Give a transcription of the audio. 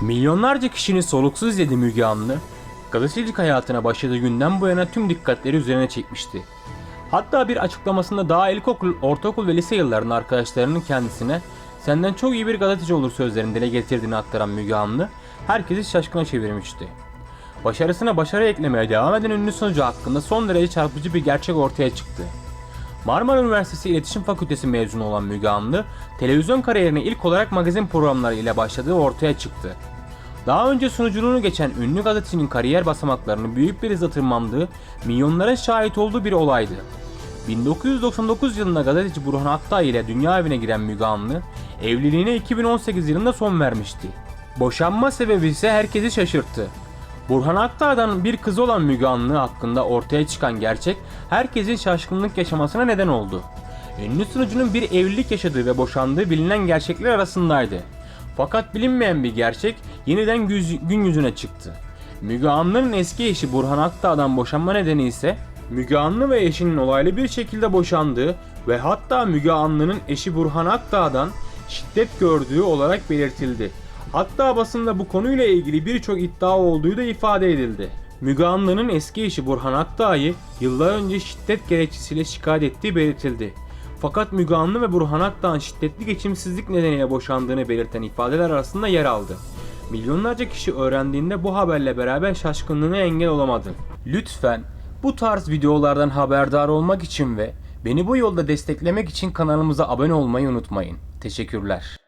Milyonlarca kişinin soluksuz izlediği Müge Anlı, gazetecilik hayatına başladığı günden bu yana tüm dikkatleri üzerine çekmişti. Hatta bir açıklamasında daha ilkokul, ortaokul ve lise yıllarında arkadaşlarının kendisine senden çok iyi bir gazeteci olur sözlerini dile getirdiğini aktaran Müge Anlı, herkesi şaşkına çevirmişti. Başarısına başarı eklemeye devam eden ünlü sunucu hakkında son derece çarpıcı bir gerçek ortaya çıktı. Marmara Üniversitesi İletişim Fakültesi mezunu olan Müge Anlı, televizyon kariyerine ilk olarak magazin programları ile başladığı ortaya çıktı. Daha önce sunuculuğunu geçen ünlü gazetecinin kariyer basamaklarını büyük bir hızla tırmandığı, milyonların şahit olduğu bir olaydı. 1999 yılında gazeteci Burhan Aktay ile dünya evine giren Müge Anlı, evliliğine 2018 yılında son vermişti. Boşanma sebebi ise herkesi şaşırttı. Burhan Aktay'dan bir kızı olan Müge Anlı hakkında ortaya çıkan gerçek herkesin şaşkınlık yaşamasına neden oldu. Ünlü sunucunun bir evlilik yaşadığı ve boşandığı bilinen gerçekler arasındaydı. Fakat bilinmeyen bir gerçek yeniden gün yüzüne çıktı. Müge Anlı'nın eski eşi Burhan Aktağ'dan boşanma nedeni ise Müge Anlı ve eşinin olaylı bir şekilde boşandığı ve hatta Müge Anlı'nın eşi Burhan Aktağ'dan şiddet gördüğü olarak belirtildi. Hatta basında bu konuyla ilgili birçok iddia olduğu da ifade edildi. Müge Anlı'nın eski eşi Burhan Aktağ'ı yıllar önce şiddet gerekçesiyle şikayet ettiği belirtildi. Fakat Müge Anlı ve Burhan Aktağ'ın şiddetli geçimsizlik nedeniyle boşandığını belirten ifadeler arasında yer aldı. Milyonlarca kişi öğrendiğinde bu haberle beraber şaşkınlığına engel olamadı. Lütfen bu tarz videolardan haberdar olmak için ve beni bu yolda desteklemek için kanalımıza abone olmayı unutmayın. Teşekkürler.